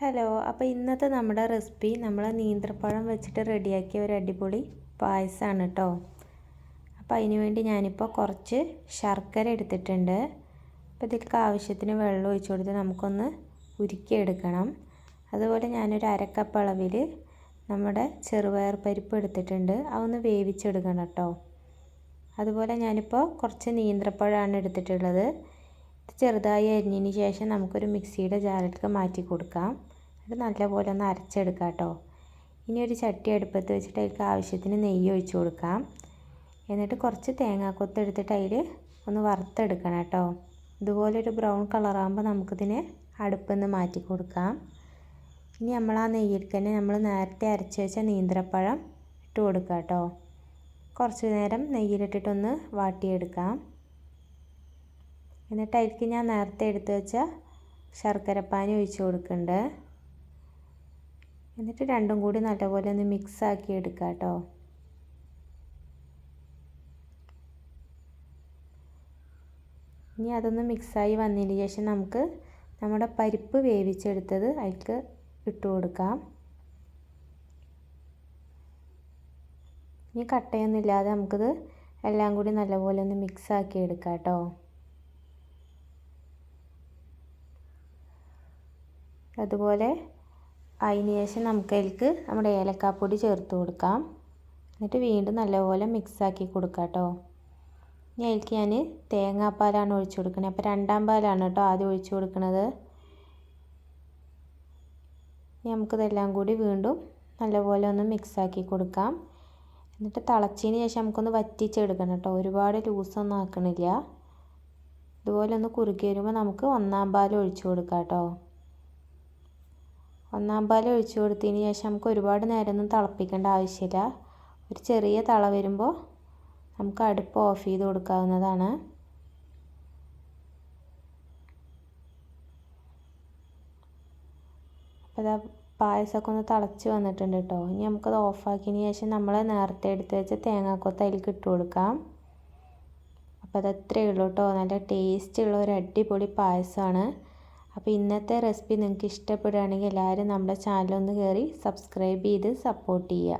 Hello അപ്പോൾ ഇന്നത്തെ നമ്മുടെ റെസിപ്പി നമ്മൾ നീന്തപ്പഴം വെച്ചിട്ട് റെഡിയാക്കിയ ഒരു അടിപൊളി പായസമാണ് കേട്ടോ അപ്പോൾ അതിന് വേണ്ടി ഞാനിപ്പോൾ കുറച്ച് ശർക്കര എടുത്തിട്ടുണ്ട്. അപ്പോൾ ഇതിലേക്ക് ആവശ്യത്തിന് വെള്ളം ഒഴിച്ചു കൊടുത്ത് നമുക്കൊന്ന് ഉരുക്കിയെടുക്കണം. അതുപോലെ ഞാനൊരു അരക്കപ്പ് അളവിൽ നമ്മുടെ ചെറുപയർ പരിപ്പ് എടുത്തിട്ടുണ്ട്. അതൊന്ന് വേവിച്ചെടുക്കണം കേട്ടോ അതുപോലെ ഞാനിപ്പോൾ കുറച്ച് നീന്തപ്പഴമാണ് എടുത്തിട്ടുള്ളത്. ചെറുതായി അരിഞ്ഞതിന് ശേഷം നമുക്കൊരു മിക്സിയുടെ ജാറിലേക്ക് മാറ്റി കൊടുക്കാം. അത് നല്ലപോലെ ഒന്ന് അരച്ചെടുക്കാം കേട്ടോ. ഇനി ഒരു ചട്ടി അടുപ്പത്ത് വെച്ചിട്ട് അതിലേക്ക് ആവശ്യത്തിന് നെയ്യ് ഒഴിച്ചു കൊടുക്കാം. എന്നിട്ട് കുറച്ച് തേങ്ങാക്കൊത്ത് എടുത്തിട്ട് അതിൽ ഒന്ന് വറുത്തെടുക്കണം കേട്ടോ. ഇതുപോലൊരു ബ്രൗൺ കളറാകുമ്പോൾ നമുക്കിതിനെ അടുപ്പിൽ നിന്ന് മാറ്റി കൊടുക്കാം. ഇനി നമ്മൾ ആ നെയ്യിൽ തന്നെ നമ്മൾ നേരത്തെ അരച്ച് വെച്ച നീന്തപ്പഴം ഇട്ട് കൊടുക്കാം കേട്ടോ. കുറച്ച് നേരം നെയ്യിലിട്ടിട്ടൊന്ന് വാട്ടിയെടുക്കാം. എന്നിട്ട് അതിലേക്ക് ഞാൻ നേരത്തെ എടുത്തു വെച്ച ശർക്കരപ്പാനി ഒഴിച്ച് കൊടുക്കുന്നുണ്ട് എന്നിട്ട് രണ്ടും കൂടി നല്ലപോലെ ഒന്ന് മിക്സ് ആക്കി എടുക്കുക കേട്ടോ. ഇനി അതൊന്ന് മിക്സായി വന്നതിന് ശേഷം നമുക്ക് നമ്മുടെ പരിപ്പ് വേവിച്ചെടുത്തത് അതിലേക്ക് ഇട്ട് കൊടുക്കാം. ഇനി കട്ടയൊന്നും ഇല്ലാതെ നമുക്കിത് എല്ലാം കൂടി നല്ലപോലെ ഒന്ന് മിക്സ് ആക്കി എടുക്കാം കേട്ടോ. അതുപോലെ അതിന് ശേഷം നമുക്ക് അതിലേക്ക് നമ്മുടെ ഏലക്കാപ്പൊടി ചേർത്ത് കൊടുക്കാം. എന്നിട്ട് വീണ്ടും നല്ലപോലെ മിക്സാക്കി കൊടുക്കാം കേട്ടോ. ഇനി അതിലേക്ക് ഞാൻ തേങ്ങാപ്പാലാണ് ഒഴിച്ച് കൊടുക്കുന്നത് അപ്പോൾ രണ്ടാം പാലാണ് കേട്ടോ ആദ്യം ഒഴിച്ച് കൊടുക്കുന്നത് ഇനി നമുക്കിതെല്ലാം കൂടി വീണ്ടും നല്ലപോലെ ഒന്ന് മിക്സാക്കി കൊടുക്കാം. എന്നിട്ട് തിളച്ചതിന് ശേഷം നമുക്കൊന്ന് വറ്റിച്ചെടുക്കണം കേട്ടോ. ഒരുപാട് ലൂസൊന്നും ആക്കണില്ല. ഇതുപോലെ ഒന്ന് കുറുക്കി വരുമ്പോൾ നമുക്ക് ഒന്നാം പാൽ ഒഴിച്ചു കൊടുക്കാം കേട്ടോ. ഒന്നാം പാൽ ഒഴിച്ചു കൊടുത്തതിന് ശേഷം നമുക്ക് ഒരുപാട് നേരമൊന്നും തിളപ്പിക്കേണ്ട ആവശ്യമില്ല. ഒരു ചെറിയ തള വരുമ്പോൾ നമുക്ക് അടുപ്പ് ഓഫ് ചെയ്ത് കൊടുക്കാവുന്നതാണ്. അപ്പോൾ ഇതാ പായസമൊക്കെ ഒന്ന് തിളച്ച് വന്നിട്ടുണ്ട് കേട്ടോ. ഇനി നമുക്കത് ഓഫാക്കിയതിന് ശേഷം നമ്മൾ നേരത്തെ എടുത്ത് വെച്ച തേങ്ങാക്കൊത്ത് അതിലേക്ക് ഇട്ട് കൊടുക്കാം. അപ്പോൾ അത് അത്രയേ ഉള്ളൂ കേട്ടോ. നല്ല ടേസ്റ്റ് ഉള്ള ഒരു അടിപൊളി പായസമാണ്. അപ്പോൾ ഇന്നത്തെ റെസിപ്പി നിങ്ങൾക്ക് ഇഷ്ടപ്പെടുകയാണെങ്കിൽ എല്ലാവരും നമ്മുടെ ചാനലൊന്ന് കയറി സബ്സ്ക്രൈബ് ചെയ്ത് സപ്പോർട്ട് ചെയ്യുക.